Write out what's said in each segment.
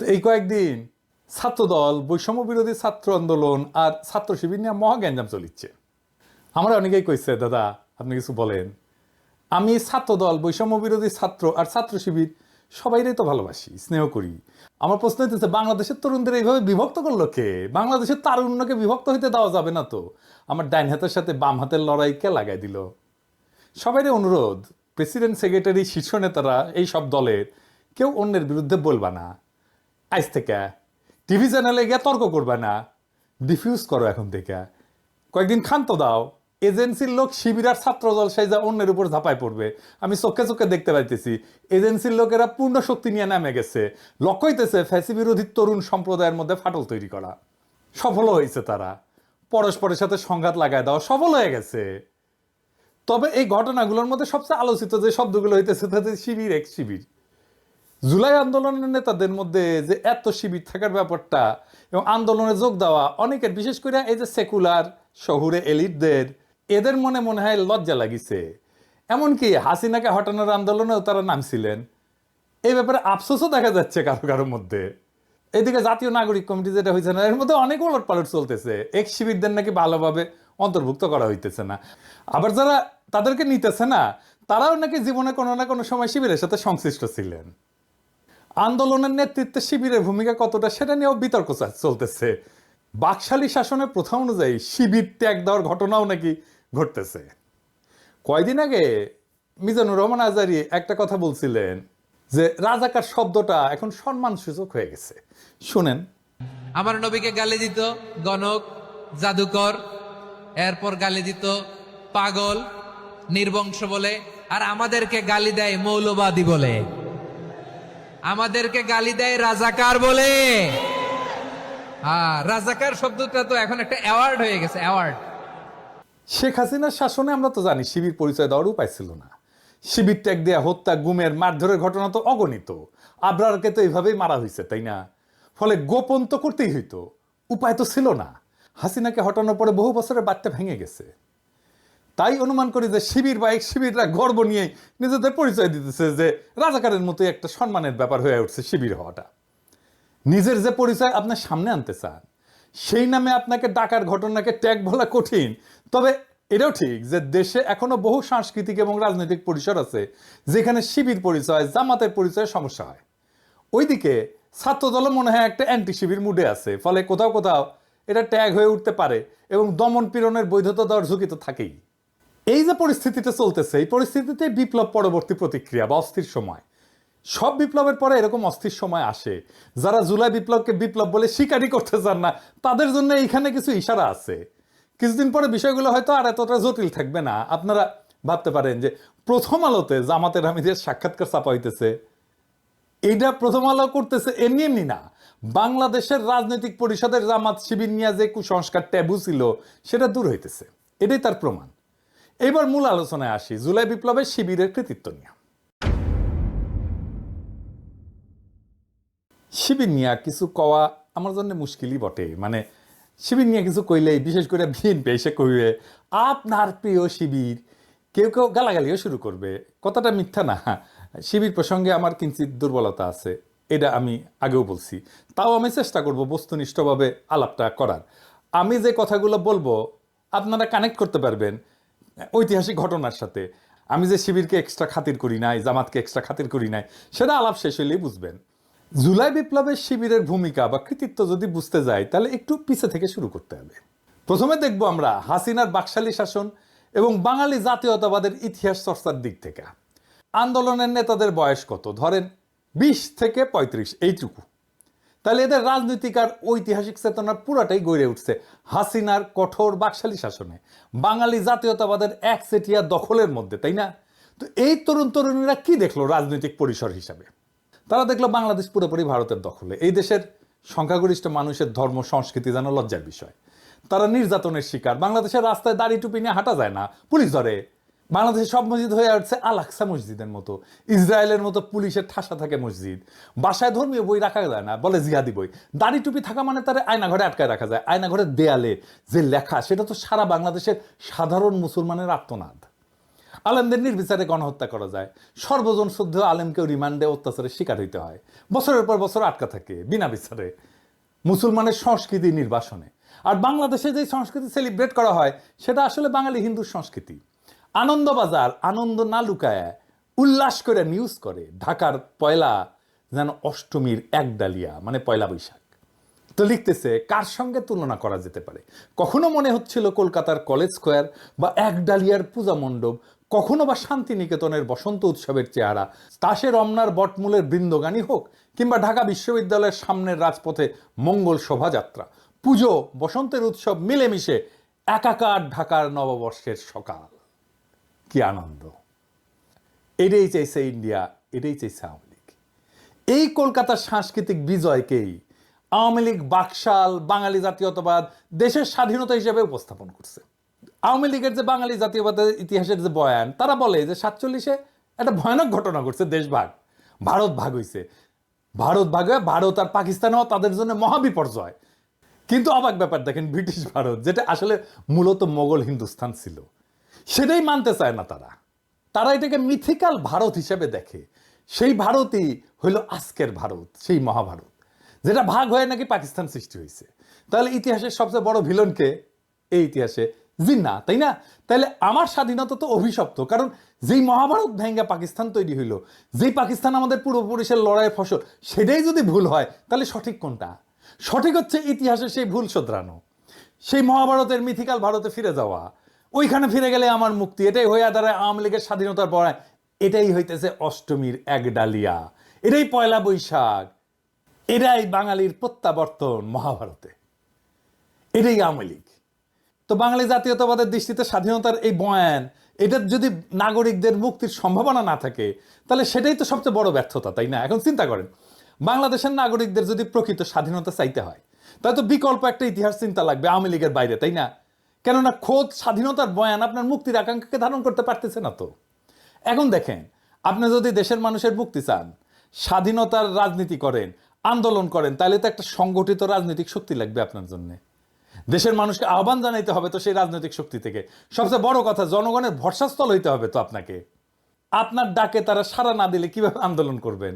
তো এই কয়েকদিন ছাত্রদল বৈষম্য বিরোধী ছাত্র আন্দোলন আর ছাত্র শিবির নিয়ে মহা গ্যাঞ্জাম চলিচ্ছে। আমরা অনেকেই কইছে, দাদা, আপনি কিছু বলেন। আমি ছাত্রদল বৈষম্য বিরোধী ছাত্র আর ছাত্র শিবির সবাইরাই তো ভালোবাসি, স্নেহ করি। আমার প্রশ্ন হইতেছে, বাংলাদেশের তরুণদের এইভাবে বিভক্ত করল কে? বাংলাদেশের তারুণ্যকে বিভক্ত হইতে দেওয়া যাবে না তো। আমার ডাইন হাতের সাথে বাম হাতের লড়াই কে লাগাই দিল? সবাইরই অনুরোধ, প্রেসিডেন্ট, সেক্রেটারি, শীর্ষ নেতারা এই সব দলের কেউ অন্যের বিরুদ্ধে বলবা না। আজ থেকে। টিভি চ্যানেলে গিয়ে তর্ক করবে না। ডিফিউজ করো এখন থেকে। কয়েকদিন ক্ষান্ত দাও। এজেন্সির লোক শিবির আর ছাত্রদল সাইজা অন্যের উপর ঝাঁপায় পড়বে। আমি চোখে চোখে দেখতে পাইতেছি, এজেন্সির লোকেরা পূর্ণ শক্তি নিয়ে নামে গেছে। লক্ষ্য হইতেছে ফ্যাসি বিরোধী তরুণ সম্প্রদায়ের মধ্যে ফাটল তৈরি করা। সফল হয়েছে তারা। পরস্পরের সাথে সংঘাত লাগায় দেওয়া সফল হয়ে গেছে। তবে এই ঘটনাগুলোর মধ্যে সবচেয়ে আলোচিত যে শব্দগুলো হইতেছে তাতে শিবির এক শিবির। জুলাই আন্দোলনের নেতাদের মধ্যে যে এত শিবির থাকার ব্যাপারটা এবং আন্দোলনে যোগ দেওয়া, অনেকের বিশেষ করে এই যে সেকুলার শহুরে এলিটদের, এদের মনে মনে হয় লজ্জা লাগিছে। এমনকি হাসিনাকে হটানোর আন্দোলনেও তারা নামছিলেন। এই ব্যাপারে আফসোসও দেখা যাচ্ছে কারও কারোর মধ্যে। এদিকে জাতীয় নাগরিক কমিটি যেটা হয়েছে না, এর মধ্যে অনেক ওলট পালট চলতেছে। এক শিবিরদের নাকি ভালোভাবে অন্তর্ভুক্ত করা হইতেছে না। আবার যারা তাদেরকে নিতেছে না, তারাও নাকি জীবনে কোনো না কোনো সময় শিবিরের সাথে সংশ্লিষ্ট ছিলেন। আন্দোলনের নেতৃত্বে শিবিরের ভূমিকা কতটা সেটা নিয়েও বিতর্ক চলতেছে। বাকশালী শাসনের প্রথা অনুযায়ী শিবির ত্যাগ দেওয়ার ঘটনাও নাকি ঘটতেছে। কয়দিন আগে মিজানুর রহমান আজারি একটা কথা বলছিলেন যে, রাজাকার শব্দটা এখন সম্মানসূচক হয়ে গেছে। শুনেন। আমার নবীকে গালি দিত গণক, জাদুকর, এরপর গালি দিত পাগল, নির্বংশ বলে, আর আমাদেরকে গালি দেয় মৌলবাদী বলে। আমাদেরকে গালি দেয় রাজাকার বলে। হ্যাঁ রাজাকার শব্দটা তো এখন একটা অ্যাওয়ার্ড হয়ে গেছে অ্যাওয়ার্ড শেখ হাসিনার শাসনে আমরা তো জানি শিবির পরিচয় দেওয়ার উপায় ছিল না। শিবির ত্যাগ দেয়া, হত্যা, গুমের, মারধরের ঘটনা তো অগণিত। আবরারকে তো এইভাবেই মারা হয়েছে, তাই না? ফলে গোপন তো করতেই হইতো, উপায় তো ছিল না। হাসিনাকে হটানোর পরে বহু বছরের বার্তা ভেঙে গেছে। তাই অনুমান করি যে শিবির বা এক শিবিররা গর্ব নিয়ে নিজেদের পরিচয় দিতেছে যে রাজাকারের মতোই একটা সম্মানের ব্যাপার হয়ে উঠছে শিবির হওয়াটা। নিজের যে পরিচয় আপনার সামনে আনতে চান, সেই নামে আপনাকে ডাকার ঘটনাকে ট্যাগ বলা কঠিন। তবে এটাও ঠিক যে দেশে এখনও বহু সাংস্কৃতিক এবং রাজনৈতিক পরিসর আছে যেখানে শিবির পরিচয়, জামাতের পরিচয়ে সমস্যা হয়। ওইদিকে ছাত্রদল মনে হয় একটা অ্যান্টি শিবির মুডে আছে, ফলে কোথাও কোথাও এটা ট্যাগ হয়ে উঠতে পারে এবং দমন পীড়নের বৈধতা দেওয়ার ঝুঁকি তো থাকেই। এই যে পরিস্থিতিটা চলতেছে, এই পরিস্থিতিতে বিপ্লব পরবর্তী প্রতিক্রিয়া বা অস্থির সময়। সব বিপ্লবের পরে এরকম অস্থির সময় আসে। যারা জুলাই বিপ্লবকে বিপ্লব বলে স্বীকারই করতে চান না, তাদের জন্য এইখানে কিছু ইশারা আছে। কিছুদিন পরে বিষয়গুলো হয়তো আর এতটা জটিল থাকবে না। আপনারা ভাবতে পারেন যে, প্রথম আলোতে জামাতের হামিদের সাক্ষাৎকার চাপা হইতেছে। এইটা প্রথম আলো করতেছে এমনি এমনি না। বাংলাদেশের রাজনৈতিক পরিষদের জামাত শিবির নিয়ে যে কুসংস্কার ট্যাবু ছিল, সেটা দূর হইতেছে। এটাই তার প্রমাণ। এবার মূল আলোচনায় আসি। জুলাই বিপ্লবের শিবিরের কৃতিত্ব নিয়ে। শিবির নিয়ে কিছু কওয়া আমার জন্য মুশকিলই বটে। মানে শিবির নিয়ে কিছু কইলেই, বিশেষ করে বিএনপি এসে কইবে, আপনার প্রিয় শিবির, কেউ কেউ গালাগালিও শুরু করবে। কথাটা মিথ্যা না। শিবির প্রসঙ্গে আমার কিঞ্চিত দুর্বলতা আছে, এটা আমি আগেও বলছি। তাও আমি চেষ্টা করব বস্তুনিষ্ঠভাবে আলাপটা করার। আমি যে কথাগুলো বলব, আপনারা কানেক্ট করতে পারবেন। ঐতিহাসিক ঘটনার সাথে। আমি যে শিবিরকে এক্সট্রা খাতির করি নাই, জামাতকে এক্সট্রা খাতির করি নাই, সেটা আলাপ শেষ হলেই বুঝবেন। জুলাই বিপ্লবের শিবিরের ভূমিকা বা কৃতিত্ব যদি বুঝতে যাই, তাহলে একটু পিছে থেকে শুরু করতে হবে। প্রথমে দেখব আমরা হাসিনার বাকশালী শাসন এবং বাঙালি জাতীয়তাবাদের ইতিহাস চর্চার দিক থেকে। আন্দোলনের নেতাদের বয়স কত? ধরেন বিশ থেকে পঁয়ত্রিশ, এইটুকু। তাহলে এদের রাজনৈতিক আর ঐতিহাসিক চেতনা পুরাটাই গড়ে উঠছে হাসিনার কঠোর বাকশালী শাসনে। বাঙালি জাতীয়তাবাদের একচেটিয়া দখলের মধ্যে, তাই না? তো এই তরুণ তরুণীরা কি দেখল রাজনৈতিক পরিসর হিসাবে? তারা দেখল বাংলাদেশ পুরোপুরি ভারতের দখলে। এই দেশের সংখ্যাগরিষ্ঠ মানুষের ধর্ম, সংস্কৃতি যেন লজ্জার বিষয়। তারা নির্যাতনের শিকার। বাংলাদেশের রাস্তায় দাড়ি টুপি নিয়ে হাঁটা যায় না। পুলিশ ধরে। বাংলাদেশের সব মসজিদ হয়ে উঠছে আলাক্সা মসজিদের মতো। ইসরায়েলের মতো পুলিশের ঠাসা থাকে মসজিদ। বাসায় ধর্মীয় বই রাখা যায় না, বলে জিহাদি বই। দাড়ি টুপি থাকা মানে তারা আয়নাঘরে আটকায় রাখা যায়, আয়নাঘরের দেয়ালে যে লেখা, সেটা তো সারা বাংলাদেশের সাধারণ মুসলমানের আত্মনাদ আলেমদের নির্বিচারে গণহত্যা করা যায়। সর্বজন শুদ্ধ আলেমকেও রিমান্ডে অত্যাচারের শিকার হইতে হয়। বছরের পর বছর আটকা থাকে, বিনা বিচারে। মুসলমানের সংস্কৃতি নির্বাসনে। আর বাংলাদেশে যে সংস্কৃতি সেলিব্রেট করা হয়, সেটা আসলে বাঙালি হিন্দুর সংস্কৃতি। আনন্দবাজার, আনন্দ না লুকায় উল্লাস করে নিউজ করে, ঢাকার পয়লা যেন অষ্টমীর এক ডালিয়া মানে পয়লা বৈশাখ। তো লিখতেছে, কার সঙ্গে তুলনা করা যেতে পারে? কখনো মনে হচ্ছিল কলকাতার কলেজ স্কোয়ার বা এক ডালিয়ার পূজা মণ্ডপ, কখনো বা শান্তিনিকেতনের বসন্ত উৎসবের চেহারা, তাসে রমনার বটমূলের বৃন্দগানী হোক, কিংবা ঢাকা বিশ্ববিদ্যালয়ের সামনের রাজপথে মঙ্গল শোভাযাত্রা। পুজো, বসন্তের উৎসব মিলেমিশে একাকার ঢাকার নববর্ষের সকাল। কি আনন্দ? এটাই চাইছে ইন্ডিয়া, এটাই চাইছে আওয়ামী লীগ। এই কলকাতার সাংস্কৃতিক বিজয়কেই আওয়ামী লীগ বাকশাল, বাঙালি জাতীয়তাবাদ দেশের স্বাধীনতা হিসেবে উপস্থাপন করছে। আওয়ামী লীগের যে বাঙালি জাতীয়বাদের ইতিহাসের যে বয়ান, তারা বলে যে সাতচল্লিশে একটা ভয়ানক ঘটনা ঘটছে, দেশ ভাগ। ভারত ভাগ হইছে। ভারত ভাগ হয়ে ভারত আর পাকিস্তানও তাদের জন্য মহাবিপর্যয় কিন্তু অবাক ব্যাপার দেখেন ব্রিটিশ ভারত, যেটা আসলে মূলত মোগল হিন্দুস্তান ছিল। সেটাই মানতে চায় না তারা। তারা এটাকে মিথিক্যাল ভারত হিসেবে দেখে। সেই ভারতই হইল আজকের ভারত, সেই মহাভারত, যেটা ভাগ হয়ে নাকি পাকিস্তান সৃষ্টি হয়েছে তাহলে ইতিহাসের সবচেয়ে বড় ভিলনকে এই ইতিহাসে জিন্না, তাই না? তাহলে আমার স্বাধীনতা তো অভিশপ্ত, কারণ যেই মহাভারত ভেঙ্গা পাকিস্তান তৈরি হইল, যেই পাকিস্তান আমাদের পূর্বপুরুষের লড়াইয়ের ফসল, সেটাই যদি ভুল হয়, তাহলে সঠিক কোনটা? সঠিক হচ্ছে ইতিহাসে সেই ভুল শোধরানো, সেই মহাভারতের মিথিকাল ভারতে ফিরে যাওয়া ওইখানে ফিরে গেলে আমার মুক্তি। এটাই হয়ে দাঁড়ায় আওয়ামী লীগের স্বাধীনতার পড়ায় এটাই হইতেছে অষ্টমীর এক ডালিয়া। এটাই পয়লা বৈশাখ। এটাই বাঙালির প্রত্যাবর্তন মহাভারতে। এটাই আওয়ামী লীগ। তো বাঙালি জাতীয়তাবাদের দৃষ্টিতে স্বাধীনতার এই বয়ান এটার যদি নাগরিকদের মুক্তির সম্ভাবনা না থাকে, তাহলে সেটাই তো সবচেয়ে বড় ব্যর্থতা, তাই না? এখন চিন্তা করেন, বাংলাদেশের নাগরিকদের যদি প্রকৃত স্বাধীনতা চাইতে হয়, তাহলে তো বিকল্প একটা ইতিহাস চিন্তা লাগবে আওয়ামী লীগের বাইরে, তাই না? কেননা খোদ স্বাধীনতার বয়ান আপনার মুক্তির আকাঙ্ক্ষাকে ধারণ করতে পারতেছে না তো। এখন দেখেন, আপনি যদি দেশের মানুষের মুক্তি চান, স্বাধীনতার রাজনীতি করেন, আন্দোলন করেন, তাহলে তো একটা সংগঠিত রাজনৈতিক শক্তি লাগবে আপনার জন্যে। দেশের মানুষকে আহ্বান জানাইতে হবে তো সেই রাজনৈতিক শক্তি থেকে। সবচেয়ে বড় কথা, জনগণের ভরসাস্থল হইতে হবে তো আপনাকে। আপনার ডাকে তারা সাড়া না দিলে কীভাবে আন্দোলন করবেন?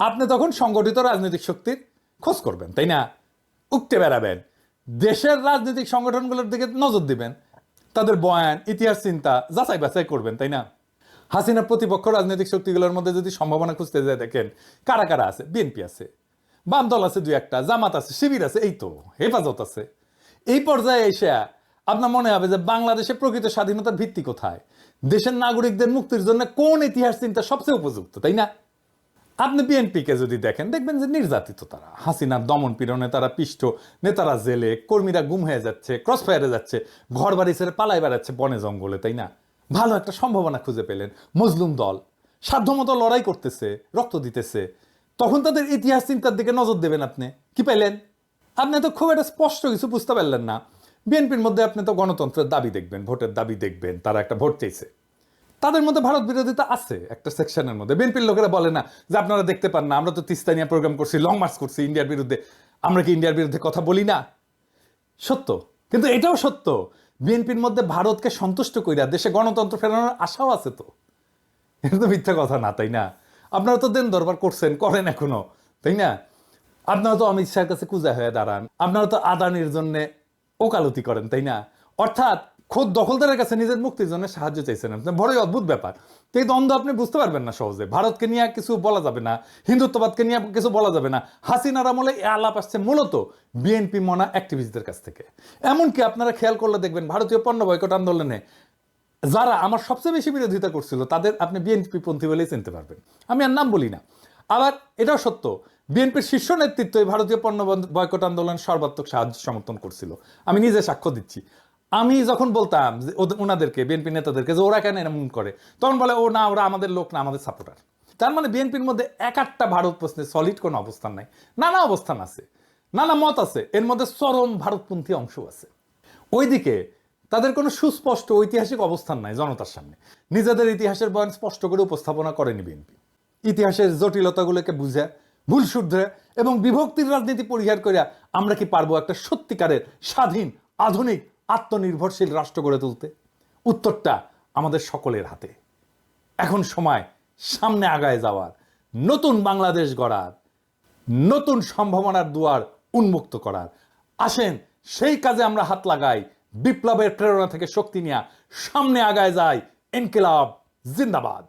আপনি তখন সংগঠিত রাজনৈতিক শক্তির খোঁজ করবেন, তাই না? উঠতে বেড়াবেন। দেশের রাজনৈতিক সংগঠনগুলোর দিকে নজর দিবেন। তাদের বয়ান, ইতিহাস, চিন্তা যাচাই বাছাই করবেন, তাই না? হাসিনা প্রতিপক্ষ রাজনৈতিক শক্তিগুলোর মধ্যে যদি সম্ভাবনা খুঁজতে যায়, দেখেন কারা কারা আছে? বিএনপি আছে, বাম দল আছে দুই একটা, জামাত আছে, শিবির আছে, এই তো, হেফাজত আছে। এই পর্যায়ে এসে আপনার মনে হবে যে বাংলাদেশে প্রকৃত স্বাধীনতার ভিত্তি কোথায়? দেশের নাগরিকদের মুক্তির জন্য কোন ইতিহাস, চিন্তা সবচেয়ে উপযুক্ত, তাই না? আপনি বিএনপিকে যদি দেখেন, দেখবেন যে নির্যাতিত তারা। হাসিনার দমন পীড়নে তারা পিষ্ট, নেতারা জেলে, কর্মীরা গুম হয়ে যাচ্ছে ক্রস ফায়ারে যাচ্ছে ঘর বাড়ি ছেড়ে পালাই বেড়াচ্ছে বনে জঙ্গলে, তাই না? ভালো একটা সম্ভাবনা খুঁজে পেলেন মজলুম দল। সাধ্যমতো লড়াই করতেছে, রক্ত দিতেছে। তখন তাদের ইতিহাস চিন্তার দিকে নজর দেবেন আপনি। কি পেলেন? আপনি তো খুব একটা স্পষ্ট কিছু বুঝতে পারলেন না। বিএনপির মধ্যে আপনি তো গণতন্ত্রের দাবি দেখবেন, ভোটের দাবি দেখবেন, তারা একটা ভোট চাইছে। তাদের মধ্যে ভারত বিরোধিতা আছে একটা সেকশনের মধ্যে। বিএনপির লোকেরা বলে না যে আপনারা দেখতে পান না, আমরা তো তিস্তানিয়া প্রোগ্রাম করছি লং মার্চ করছি ইন্ডিয়ার বিরুদ্ধে। আমরা কি ইন্ডিয়ার বিরুদ্ধে কথা বলি না? সত্য। কিন্তু এটাও সত্য। বিএনপির মধ্যে ভারতকে সন্তুষ্ট কইরা দেশে গণতন্ত্র ফেরানোর আশাও আছে তো। এটা তো মিথ্যা কথা না, তাই না? আপনারা তো দেন দরবার করছেন, করেন এখনও, তাই না? আপনারা তো অমিত শাহের কাছে কুজা হয়ে দাঁড়ান। আপনারা তো আদানির জন্য ওকালতি করেন, তাই না? অর্থাৎ খোদ দখলদারের কাছে নিজের মুক্তির জন্য সাহায্য চাইছেন আপনি। বড়ই অদ্ভুত ব্যাপার। তো এই দ্বন্দ্ব আপনি বুঝতে পারবেন না সহজে। ভারতকে নিয়ে কিছু বলা যাবে না, হিন্দুত্ববাদকে নিয়ে কিছু বলা যাবে না। হাসিনার আমলে এ আলাপ আসছে মূলত বিএনপি মনা অ্যাক্টিভিস্টদের কাছ থেকে। এমনকি আপনারা খেয়াল করলে দেখবেন ভারতীয় পণ্য বয়কট আন্দোলনে যারা আমার সবচেয়ে বেশি বিরোধিতা করছিল, তাদের আপনি বিএনপি পন্থী বলেই চিনতে পারবেন। আমি আর নাম বলি না। আবার এটাও সত্য, বিএনপির শীর্ষ নেতৃত্ব ভারতীয় পণ্য বয়কট আন্দোলন সর্বাত্মক সাহায্য সমর্থন করছিল। আমি নিজে সাক্ষ্য দিচ্ছি। আমি যখন বলতাম ওনাদেরকে বিএনপি নেতাদেরকে, যে ওরা কেন এমন করে, তখন বলে, ও না, ওরা আমাদের লোক না, আমাদের সাপোর্টার তার মানে বিএনপির মধ্যে এক একটা ভারত প্রশ্নে সলিড কোনো অবস্থান নাই। নানা অবস্থান আছে, নানা মত আছে, এর মধ্যে চরম ভারতপন্থী অংশ আছে। ওইদিকে তাদের কোনো সুস্পষ্ট ঐতিহাসিক অবস্থান নাই জনতার সামনে। নিজেদের ইতিহাসের বয়ান স্পষ্ট করে উপস্থাপনা করেনি বিএনপি। ইতিহাসের জটিলতাগুলোকে বুঝে, ভুল শুদ্ধে এবং বিভক্তির রাজনীতি পরিহার করিয়া আমরা কি পারব একটা সত্যিকারের, স্বাধীন, আধুনিক আত্মনির্ভরশীল রাষ্ট্র গড়ে তুলতে উত্তরটা আমাদের সকলের হাতে। এখন সময় সামনে আগায় যাওয়ার, নতুন বাংলাদেশ গড়ার, নতুন সম্ভাবনার দুয়ার উন্মুক্ত করার। আসেন, সেই কাজে আমরা হাত লাগাই, বিপ্লবের প্রেরণা থেকে শক্তি নিয়ে সামনে আগায় যায় ইনকিলাব জিন্দাবাদ।